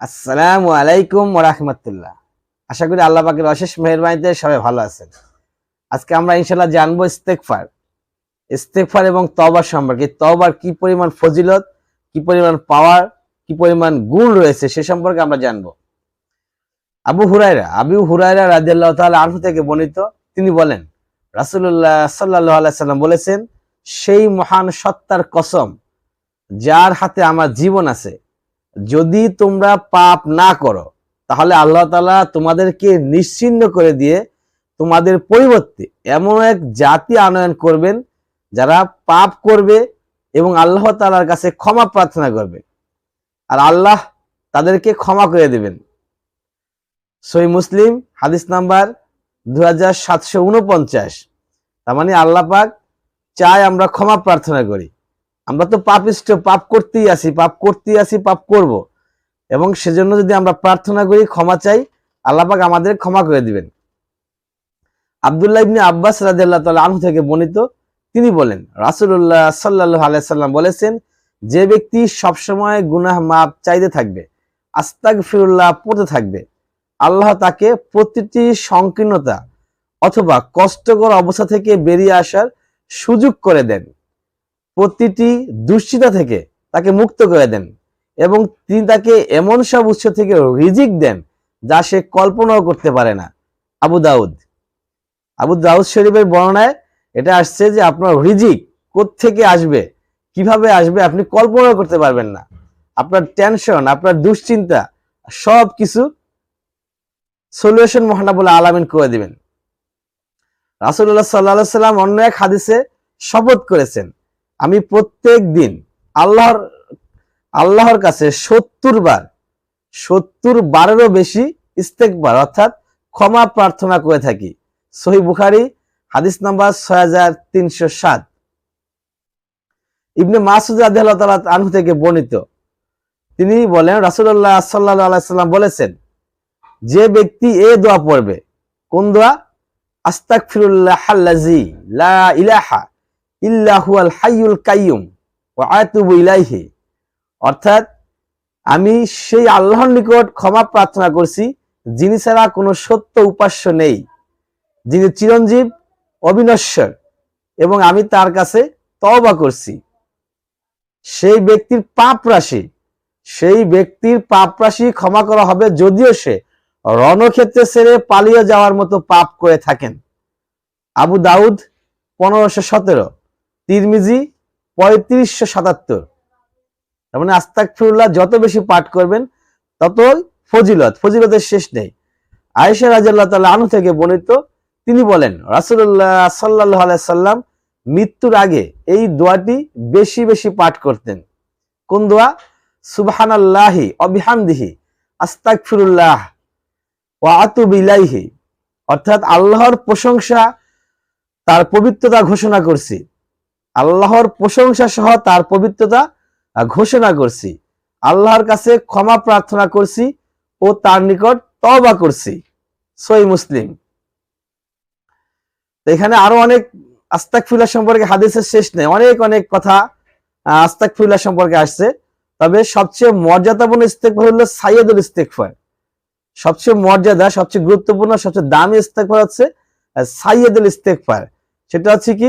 আসসালামু আলাইকুম রাহমাতুল্লাহ। আশা করি আল্লাহ পাকের অশেষ মেহরবানিতে সবাই ভালো আছেন। আজকে আমরা ইনশাল্লাহ জানব ইস্তেকফার ইস্তেকফার এবং তবার সম্পর্কে। তবার কি পরিমাণ ফজিলত, কি পরিমাণ পাওয়ার কি পরিমাণ গুণ রয়েছে সে সম্পর্কে আমরা জানব। আবু হুরাইরা আবু হুরাইরা রাদিয়াল্লাহু তাআলা আনহু থেকে বর্ণিত, তিনি বলেন, রাসূলুল্লাহ সাল্লাল্লাহু আলাইহি সাল্লাম বলেছেন, সেই মহান সত্তার কসম, যার হাতে আমার জীবন আছে যদি তোমরা পাপ না করো, তাহলে আল্লাহ তালা তোমাদেরকে নিশ্চিন্ন করে দিয়ে তোমাদের পরিবর্তে এমন এক জাতি আনয়ন করবেন, যারা পাপ করবে এবং আল্লাহ তালার কাছে ক্ষমা প্রার্থনা করবে। আর আল্লাহ তাদেরকে ক্ষমা করে দেবেন। সই মুসলিম, হাদিস নাম্বার দু হাজার সাতশো উনপঞ্চাশ। তার মানে আল্লাহ পাক চায় আমরা ক্ষমা প্রার্থনা করি। আমরা তো পাপিষ্ট পাপ করতেই আসি, পাপ করতেই আসি, পাপ করব। এবং সেজন্য যদি আমরা প্রার্থনা করি, ক্ষমা চাই, আল্লাহ পাক আমাদের ক্ষমা করে দিবেন। আবদুল্লাহ ইবনে আব্বাস রাদিয়াল্লাহু তাআলা আনহু থেকে বর্ণিত, তিনি বলেন, রাসূলুল্লাহ সাল্লাল্লাহু আলাইহি সাল্লাম বলেছেন, যে ব্যক্তি সবসময় গুনাহ মাপ চাইতে থাকবে আস্তাক ফিরুল্লাহ পড়তে থাকবে, আল্লাহ তাকে প্রতিটি সংকীর্ণতা অথবা কষ্টকর অবস্থা থেকে বেরিয়ে আসার সুযোগ করে দেন। প্রতিটি দুশ্চিন্তা থেকে তাকে মুক্ত করে দেন এবং তিনি তাকে এমন সব উৎস থেকে রিজিক দেন যা সে কল্পনাও করতে পারে না। আবু দাউদ। আবু দাউদ শরীফের বর্ণনায় এটা আসছে যে আপনার রিজিক থেকে আসবে, কীভাবে আসবে আপনি কল্পনাও করতে পারবেন না। আপনার টেনশন, আপনার দুশ্চিন্তা সব কিছু সলিউশন মহানাবুল আলামিন করে দিবেন। রাসুল্লাহ সাল্লাহ সাল্লাম অন্য এক হাদিসে শপথ করেছেন আমি প্রত্যেক দিন আল্লাহর আল্লাহর কাছে সত্তর বার, সত্তর বারেরও বেশি ইস্তেকবার, অর্থাৎ ক্ষমা প্রার্থনা করে থাকি। সহি বুখারি, হাদিস নাম্বার ছয় হাজার তিনশো সাত। ইবনে মাসুদ আদাহ আনহু থেকে বর্ণিত। তিনি বলেন রাসুল্লাহ সাল্লাহ আলাইসাল্লাম বলেছেন, যে ব্যক্তি এ দোয়া পড়বে, কোন দোয়া? আস্তাকফিরুল্লাহ আল্লাজি লা ইলাহা ইল্লাহু আল হাইয়ুল কাইয়ুম ওয়া আতুবু ইলাইহি। অর্থাৎ আমি সেই আল্লাহর নিকট ক্ষমা প্রার্থনা করছি, যিনি ছাড়া কোনো সত্য উপাস্য নেই, যিনি চিরঞ্জীব, অবিনশ্বর, এবং আমি তার কাছে তওবা করছি। সেই ব্যক্তির পাপ রাশি, সেই ব্যক্তির পাপ রাশি ক্ষমা করা হবে যদিও সে রণক্ষেত্রে ছেড়ে পালিয়ে যাওয়ার মতো পাপ করে থাকেন। আবু দাউদ পনেরোশো সতেরো। তিরমিজি পঁয়ত্রিশশো সাতাত্তর। তার মানে আস্তাক ফিরুল্লাহ যত বেশি পাঠ করবেন, ততই ফজিলত, ফজিলতের শেষ নেই। আয়েশা রাজাল্লাহ তাল্লাহ আনু থেকে বর্ণিত, তিনি বলেন রাসুল্লাহ সাল্লাহ সাল্লাম মৃত্যুর আগে এই দোয়াটি বেশি বেশি পাঠ করতেন। কোন দোয়া? সুবহান আল্লাহি অবিহামদিহি আস্তাক ফিরুল্লাহ ও আতুবিলাইহি অর্থাৎ আল্লাহর প্রশংসা, তার পবিত্রতা ঘোষণা করছি। আল্লাহর প্রশংসা সহ তার পবিত্রতা ঘোষণা করছি। আল্লাহর কাছে ক্ষমা প্রার্থনা করছি ও তার নিকট তবা করছি। সই মুসলিম। এখানে আরও অনেক আস্তাক ফিল্লা সম্পর্কে হাদিসের শেষ নেই। অনেক অনেক কথা আস্তাক ফিল্লা সম্পর্কে আসছে। তবে সবচেয়ে মর্যাদাপূর্ণ ইস্তেকফার হলো সাইয়দুল ইস্তেকফার সবচেয়ে মর্যাদা, সবচেয়ে গুরুত্বপূর্ণ, সবচেয়ে দামি ইস্তেকফার হচ্ছে সাইয়দুল ইস্তেকফার সেটা হচ্ছে কি?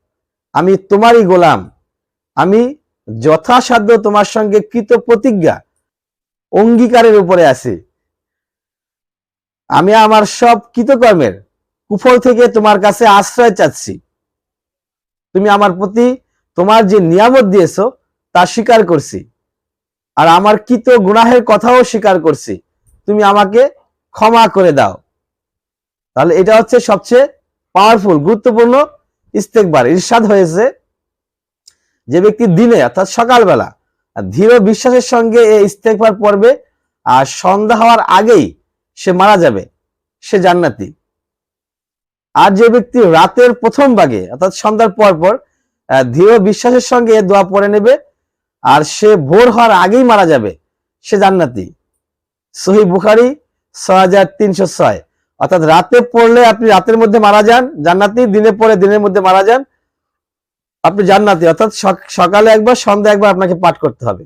আমি তোমারই গোলাম। আমি যথাসাধ্য তোমার সঙ্গে কৃত প্রতিজ্ঞা অঙ্গীকারের উপরে আছি। আমি আমার সব কৃতকর্মের কুফল থেকে তোমার কাছে আশ্রয় চাচ্ছি। তুমি আমার প্রতি তোমার যে নিয়ামত দিয়েছ, তা স্বীকার করছি। আর আমার কৃত গুনাহের কথাও স্বীকার করছি। তুমি আমাকে ক্ষমা করে দাও। তাহলে এটা হচ্ছে সবচেয়ে পাওয়ারফুল গুরুত্বপূর্ণ ইস্তেকবার, ইরশাদ হয়েছে যে ব্যক্তি দিনে, অর্থাৎ সকালবেলা ধীর বিশ্বাসের সঙ্গে এই ইস্তেকবার পড়বে আর সন্ধ্যা হওয়ার আগেই সে মারা যাবে, সে জান্নাতি। আর যে ব্যক্তি রাতের প্রথম ভাগে অর্থাৎ সন্ধ্যার পর পর দৃঢ় বিশ্বাসের সঙ্গে এ দোয়া পড়ে নেবে আর সে ভোর হওয়ার আগেই মারা যাবে, সে জান্নাতি। সহি বুখারি, ছয় হাজার তিনশো ছয়। অর্থাৎ রাতে পড়লে আপনি রাতের মধ্যে মারা যান, জান্নাতি দিনে পড়ে দিনের মধ্যে মারা যান, আপনি জান্নাতি। অর্থাৎ সক- সকালে একবার, সন্ধ্যা একবার আপনাকে পাঠ করতে হবে।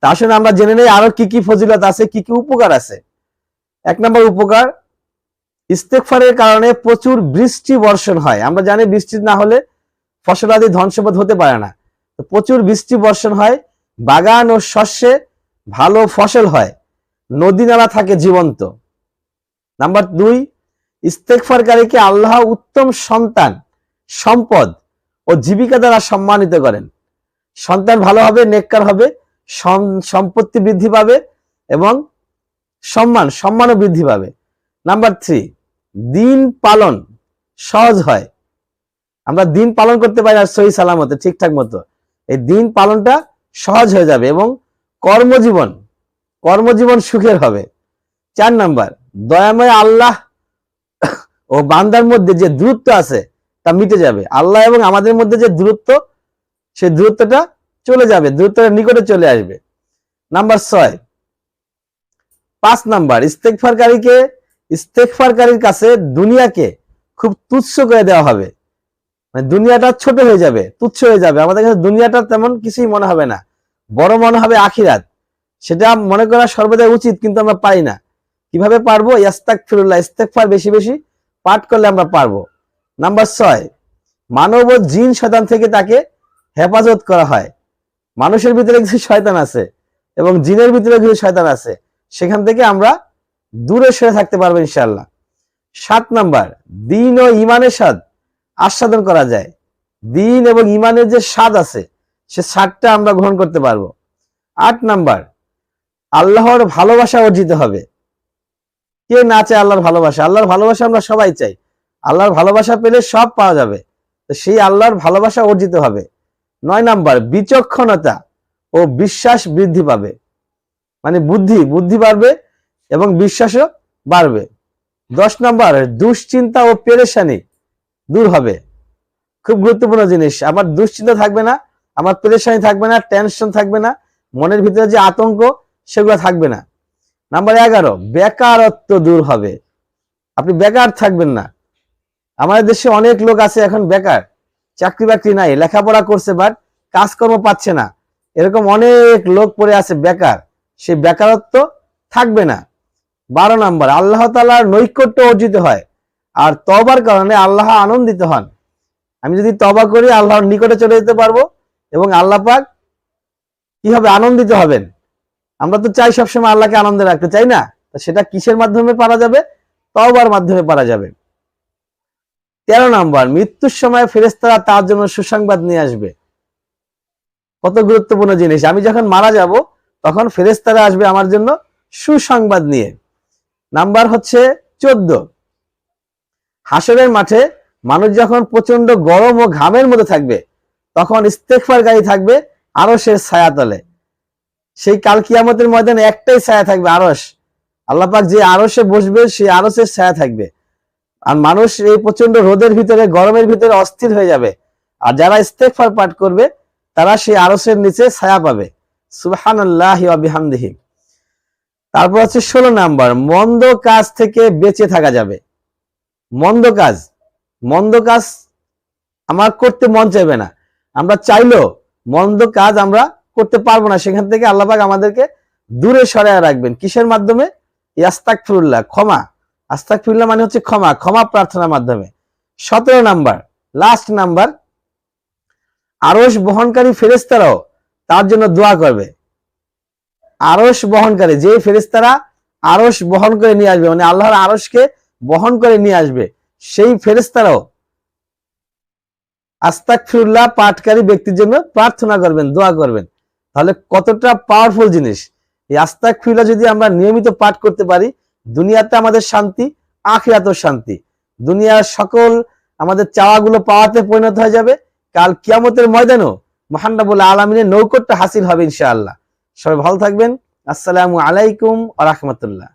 তা আসলে আমরা জেনে নেই আরও কি কি ফজিলত আছে, কি কি উপকার আছে। এক নম্বর উপকার ইস্তেকফারের কারণে প্রচুর বৃষ্টি বর্ষণ হয়। আমরা জানি বৃষ্টি না হলে ফসল আদি ধ্বংসপদ হতে পারে না। প্রচুর বৃষ্টি বর্ষণ হয়, বাগান ও শস্যে ভালো ফসল হয়। নদী নালা থাকে জীবন্ত। নাম্বার দুই ইস্তেকফারকারীকে আল্লাহ উত্তম সন্তান, সম্পদ ও জীবিকা দ্বারা সম্মানিত করেন। সন্তান ভালো হবে, নেককার হবে সম্পত্তি বৃদ্ধি পাবে এবং সম্মান, সম্মানও বৃদ্ধি পাবে। নাম্বার থ্রি, দিন পালন সহজ হয়। আমরা দিন পালন করতে পারি আর সহি সালামতে, ঠিকঠাক মতো। এই দিন পালনটা সহজ হয়ে যাবে এবং কর্মজীবন কর্মজীবন সুখের হবে। চার নাম্বার দয়াময় আল্লাহ ও বান্দার মধ্যে যে দূরত্ব আছে, তা মিটে যাবে। আল্লাহ এবং আমাদের মধ্যে যে দূরত্ব, সেই দূরত্বটা চলে যাবে, দূরত্বটা নিকটে চলে আসবে। নাম্বার ছয়। পাঁচ নাম্বার ইস্তেকফারকারীকে ইস্তেকফারকারীর কাছে দুনিয়াকে খুব তুচ্ছ করে দেওয়া হবে। মানে দুনিয়াটা ছোট হয়ে যাবে, তুচ্ছ হয়ে যাবে। আমাদের কাছে দুনিয়াটা তেমন কিছুই মনে হবে না। বড় মনে হবে আখিরাত। সেটা মনে করা সর্বদাই উচিত, কিন্তু আমরা পাই না। কীভাবে পারব? ইস্তাক ফিরুল্লাহ ইস্তেকফার বেশি বেশি পাঠ করলে আমরা পারব। নাম্বার ছয়, মানব ও জিন শয়তান থেকে তাকে হেফাজত করা হয়। মানুষের ভিতরে কিছু শয়তান আছে এবং জিনের ভিতরে কিছু শয়তান আছে। সেখান থেকে আমরা দূরে সরে থাকতে পারব ইনশাল্লাহ সাত নাম্বার, দিন ও ইমানের স্বাদ আস্বাদন করা যায়। দিন এবং ইমানের যে স্বাদ আছে, সে স্বাদটা আমরা গ্রহণ করতে পারব। আট নাম্বার, আল্লাহর ভালোবাসা অর্জিত হবে। কে না চায় আল্লাহর ভালোবাসা? আল্লাহর ভালোবাসা আমরা সবাই চাই। আল্লাহর ভালোবাসা পেলে সব পাওয়া যাবে। তো সেই আল্লাহর ভালোবাসা অর্জিত হবে। নয় নাম্বার, বিচক্ষণতা ও বিশ্বাস বৃদ্ধি পাবে। মানে বুদ্ধি বুদ্ধি বাড়বে এবং বিশ্বাসও বাড়বে। দশ নাম্বার, দুশ্চিন্তা ও পেরেশানি দূর হবে। খুব গুরুত্বপূর্ণ জিনিস। আমার দুশ্চিন্তা থাকবে না, আমার পেরেশানি থাকবে না, টেনশন থাকবে না, মনের ভিতরে যে আতঙ্ক, সেগুলো থাকবে না। নাম্বার এগারো, বেকারত্ব দূর হবে। আপনি বেকার থাকবেন না। আমাদের দেশে অনেক লোক আছে এখন বেকার। চাকরি বাকরি নাই, লেখাপড়া করছে বাট কাজকর্ম পাচ্ছে না। এরকম অনেক লোক পড়ে আছে বেকার। সে বেকারত্ব থাকবে না। বারো নাম্বার, আল্লাহ তালার নৈকট্য অর্জিত হয়। আর তবার কারণে আল্লাহ আনন্দিত হন। আমি যদি তবা করি, আল্লাহর নিকটে চলে যেতে পারব এবং আল্লাহ পাক কি হবে আনন্দিত হবেন? আমরা তো চাই সবসময় আল্লাহকে আনন্দে রাখতে চাই না? সেটা কিসের মাধ্যমে পারা যাবে? তবার মাধ্যমে পারা যাবে। তেরো নাম্বার, মৃত্যুর সময় ফেরেস্তারা তার জন্য সুসংবাদ নিয়ে আসবে। কত গুরুত্বপূর্ণ জিনিস। আমি যখন মারা যাব, তখন ফেরেস্তারা আসবে আমার জন্য সুসংবাদ নিয়ে। নাম্বার হচ্ছে চোদ্দ। হাসরের মাঠে মানুষ যখন প্রচণ্ড গরম ও ঘামের মধ্যে থাকবে, তখন ইস্তেকফার গাড়ি থাকবে আরসের সে তলে সেই কাল কিয়ামতের ময়দানে একটাই ছায়া থাকবে আরস আল্লাপাক যে আরসে বসবে, সেই আরসের ছায়া থাকবে। আর মানুষ এই প্রচণ্ড রোদের ভিতরে, গরমের ভিতরে অস্থির হয়ে যাবে। আর যারা ইস্তেকফার পাঠ করবে, তারা সেই আরসের নিচে ছায়া পাবে। সুবহান আল্লাহ তারপর হচ্ছে ষোলো নাম্বার, মন্দ কাজ থেকে বেঁচে থাকা যাবে। মন্দ কাজ। মন্দ কাজ আমার করতে মন চাইবে না। আমরা চাইলেও মন্দ কাজ আমরা করতে পারব না, সেখান থেকে আল্লাপাক আমাদেরকে দূরে সরাইয়া রাখবেন। কিসের মাধ্যমে? ইয়াস্তাক ফিরুল্লাহ ক্ষমা। আস্তাক ফিরুল্লাহ মানে হচ্ছে ক্ষমা ক্ষমা প্রার্থনার মাধ্যমে। সতেরো নাম্বার লাস্ট নাম্বার আরস বহনকারী ফেরেস্তারাও তার জন্য দোয়া করবে। আরস বহনকারী যে ফেরেস্তারা আরস বহন করে নিয়ে আসবে মানে আল্লাহর আরসকে বহন করে নিয়ে আসবে, সেই ফেরেস্তারাও আস্তাক ফিরুল্লাহ পাঠকারী ব্যক্তির জন্য প্রার্থনা করবেন, দোয়া করবেন। তাহলে কতটা পাওয়ারফুল জিনিস? এই আস্তাক ফিরুল্লাহ যদি আমরা নিয়মিত পাঠ করতে পারি, দুনিয়াতে আমাদের শান্তি আখিরাত শান্তি। দুনিয়ার সকল আমাদের চাওয়াগুলো পাওয়াতে পরিণত হয়ে যাবে। কাল কিয়ামতের ময়দানও মাহান্না বলে আলামিনের নৌকটটা হাসিল হবে ইনশাআল্লাহ। সবাই ভালো থাকবেন। আসসালামু আলাইকুম আ রহমতুল্লাহ।